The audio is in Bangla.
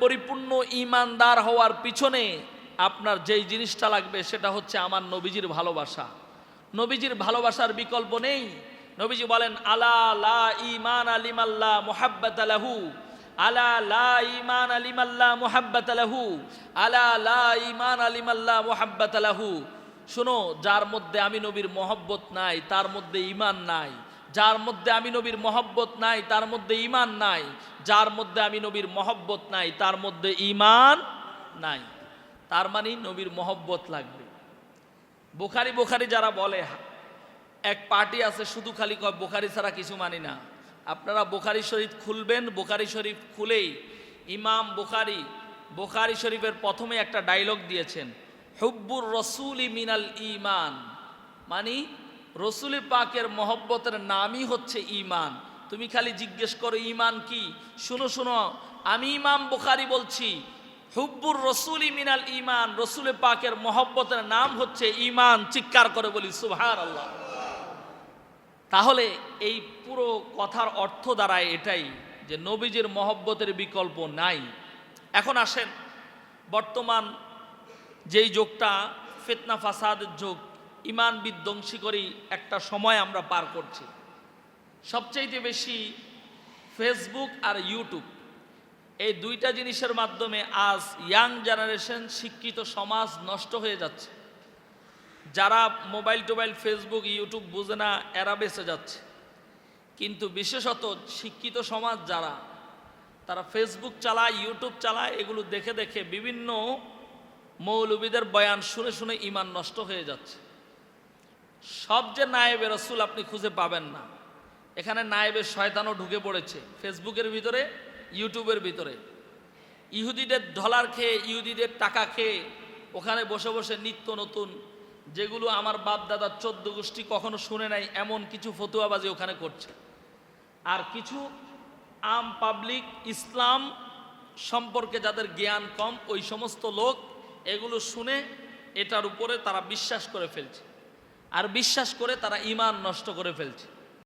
পরিপূর্ণ ইমানদার হওয়ার পিছনে আপনার যেই জিনিসটা লাগবে সেটা হচ্ছে আমার নবীজির ভালোবাসা। নবীজির ভালোবাসার বিকল্প নেই। নবীজি বলেন, আলা লা ইমান আলিমাল্লাহ মোহাব্বত আলাহু আলা লা ইমান আলিমাল্লাহ মোহাব্বত আলাহু আলা লা ইমান আলিমাল্লাহ মোহাব্বত আলাহু শোনো, যার মধ্যে আমি নবীর মহব্বত নাই, তার মধ্যে ইমান নাই। যার মধ্যে আমি নবীর মহব্বত নাই, তার মধ্যে ইমান নাই। যার মধ্যে আমি নবীর মহব্বত নাই, তার মধ্যে ইমান নাই। তার মানে নবীর মহব্বত লাগবে। বোখারি বোখারি যারা বলে, এক পার্টি আছে, শুধু খালি কয়, বোখারি ছাড়া কিছু মানি না। আপনারা বোখারি শরীফ খুলবেন, বোখারি শরীফ খুলেই ইমাম বোখারি বোখারি শরীফের প্রথমে একটা ডায়লগ দিয়েছেন। হুব্বুর রসুল মিনাল ইমান মানে রসুল পাকের মহব্বতের নামই হচ্ছে ইমান তুমি খালি জিজ্ঞেস করো ইমান কি? শুনো শুনো। আমি ইমাম বুখারি বলছি, হুব্বুর রসুল মিনাল ইমান রসুল পাকের মহব্বতের নাম হচ্ছে ইমান চিৎকার করে বলি সুভার আল্লাহ তাহলে এই পুরো কথার অর্থ দ্বারায় এটাই যে নবীজির মহব্বতের বিকল্প নাই। এখন আসেন, বর্তমান যেই যোগটা, ফেতনা, ফাসাদের যোগ। ইমান বিধ্বংসী করেই একটা সময় আমরা পার করছি। সবচাইতে বেশি ফেসবুক আর ইউটিউব এই দুইটা জিনিসের মাধ্যমে আজ ইয়াং জেনারেশন শিক্ষিত সমাজ নষ্ট হয়ে যাচ্ছে। যারা মোবাইল টোবাইল ফেসবুক ইউটিউব বুঝে না, এরা বেঁচে যাচ্ছে। কিন্তু বিশেষত শিক্ষিত সমাজ যারা, তারা ফেসবুক চালায় ইউটিউব চালায়, এগুলো দেখে দেখে বিভিন্ন মৌলবীদের বয়ান শুনে শুনে ইমান নষ্ট হয়ে যাচ্ছে। সব যে নায়েবে রসুল আপনি খুঁজে পাবেন না। এখানে নায়েবের শয়তানও ঢুকে পড়েছে, ফেসবুকের ভিতরে, ইউটিউবের ভিতরে। ইহুদিদের ডলার খেয়ে, ইহুদিদের টাকা খেয়ে, ওখানে বসে বসে নিত্য নতুন, যেগুলো আমার বাপ দাদার চোদ্দ গোষ্ঠী কখনো শুনে নাই, এমন কিছু ফতুয়াবাজি ওখানে করছে। আর কিছু আম পাবলিক ইসলাম সম্পর্কে যাদের জ্ঞান কম, ওই সমস্ত লোক এগুলো শুনে এটার উপরে তারা বিশ্বাস করে ফেলছে। আর বিশ্বাস করে তারা ইমান নষ্ট করে ফেলছে।